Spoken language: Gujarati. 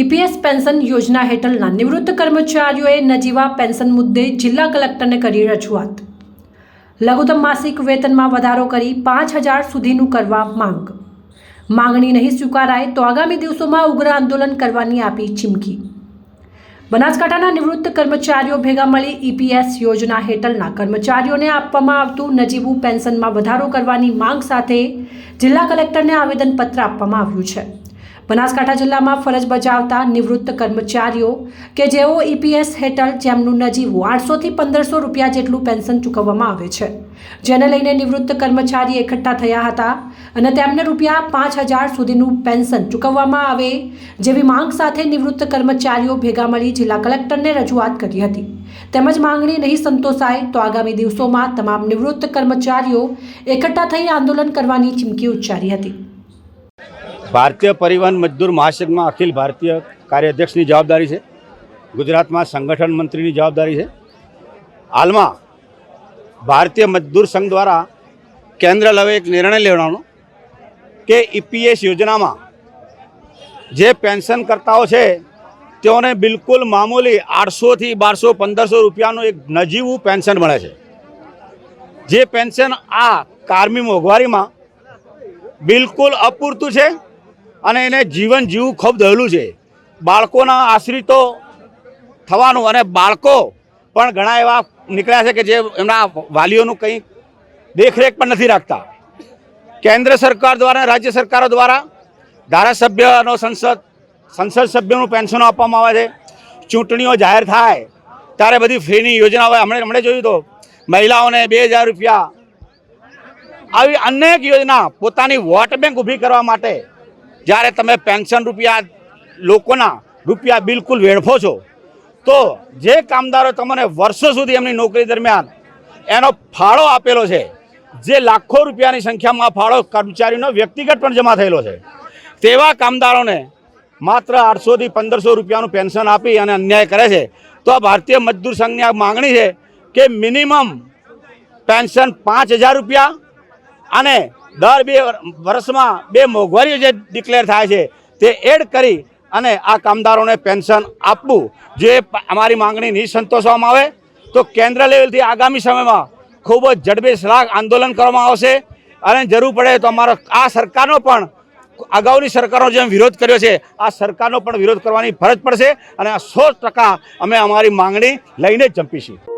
ઈપીએસ પેન્શન યોજના હેઠળના નિવૃત્ત કર્મચારીઓએ નજીવા પેન્શન મુદ્દે જિલ્લા કલેક્ટરને કરી રજૂઆત. લઘુત્તમ માસિક વેતનમાં વધારો કરી પાંચ હજાર સુધીનું કરવા માંગ. માંગણી નહીં સ્વીકારાય તો આગામી દિવસોમાં ઉગ્ર આંદોલન કરવાની આપી ચીમકી. બનાસકાંઠાના નિવૃત્ત કર્મચારીઓ ભેગા મળી ઈપીએસ યોજના હેઠળના કર્મચારીઓને આપવામાં આવતું નજીવું પેન્શનમાં વધારો કરવાની માંગ સાથે જિલ્લા કલેક્ટરને આવેદનપત્ર આપવામાં આવ્યું છે. બનાસકાંઠા જિલ્લામાં ફરજ બજાવતા નિવૃત્ત કર્મચારીઓ કે જેઓ ઈપીએસ હેઠળ જેમનું નજીવું આઠસોથી પંદરસો રૂપિયા જેટલું પેન્શન ચૂકવવામાં આવે છે. જેને લઈને નિવૃત્ત કર્મચારી એકઠા થયા હતા અને તેમને રૂપિયા પાંચ હજાર સુધીનું પેન્શન ચૂકવવામાં આવે જેવી માંગ સાથે નિવૃત્ત કર્મચારીઓ ભેગા મળી જિલ્લા કલેક્ટરને રજૂઆત કરી હતી. તેમજ માંગણી નહીં સંતોષાય તો આગામી દિવસોમાં તમામ નિવૃત્ત કર્મચારીઓ એકઠા થઈ આંદોલન કરવાની ચીમકી ઉચ્ચારી હતી. ભારતીય પરિવહન મજદૂર મહાસંઘમાં અખિલ ભારતીય કાર્યાધ્યક્ષની જવાબદારી છે. ગુજરાતમાં સંગઠન મંત્રીની જવાબદારી છે. હાલમાં ભારતીય મજદૂર સંઘ દ્વારા કેન્દ્ર લવે એક નિર્ણય લેવાનો કે ઈપીએસ યોજનામાં જે પેન્શનકર્તાઓ છે તેઓને બિલકુલ મામૂલી આઠસોથી બારસો પંદરસો રૂપિયાનું એક નજીવું પેન્શન મળે છે. જે પેન્શન આ કારમી મોંઘવારીમાં બિલકુલ અપૂરતું છે અને એને જીવન જીવવું ખૂબ દહેલું છે. બાળકોના આશ્રિતો થવાનું અને બાળકો પણ ઘણા એવા નીકળ્યા છે કે જે એમના વાલીઓનું કંઈ દેખરેખ પણ નથી રાખતા. કેન્દ્ર સરકાર દ્વારા રાજ્ય સરકારો દ્વારા ધારાસભ્યનો સંસદ સંસદ સભ્યોનું પેન્શનો આપવામાં આવે છે. ચૂંટણીઓ જાહેર થાય, ત્યારે બધી ફ્રીની યોજના હોય હમણાં હમણાં જોયું તો મહિલાઓને બે હજાર રૂપિયા આવી અનેક યોજના પોતાની વોટ બેંક ઊભી કરવા માટે જ્યારે તમે પેન્શન રૂપિયા લોકોના રૂપિયા બિલકુલ વેડફો છો, તો જે કામદારો તમને વર્ષો સુધી એમની નોકરી દરમિયાન એનો ફાળો આપેલો છે, જે લાખો રૂપિયાની સંખ્યામાં ફાળો કર્મચારીનો વ્યક્તિગત પણ જમા થયેલો છે, તેવા કામદારોને માત્ર આઠસોથી પંદરસો રૂપિયાનું પેન્શન આપી અને અન્યાય કરે છે, તો આ ભારતીય મજદૂર સંઘની આ માગણી છે કે મિનિમમ પેન્શન પાંચ હજાર રૂપિયા અને દર બે વર્ષમાં બે મોંઘવારીઓ જે ડિક્લેર થાય છે, તે એડ કરી અને આ કામદારોને પેન્શન આપવું. જે અમારી માંગણી નહીં સંતોષવામાં આવે, તો કેન્દ્ર લેવલથી આગામી સમયમાં ખૂબ જ ઝડપી સલાહ આંદોલન કરવામાં આવશે. અને જરૂર પડે તો અમારો, આ સરકારનો પણ, અગાઉની સરકારનો જેમ વિરોધ કર્યો છે, આ સરકારનો પણ વિરોધ કરવાની ફરજ પડશે. અને આ સો ટકા અમે અમારી માંગણી લઈને જ જંપીશું.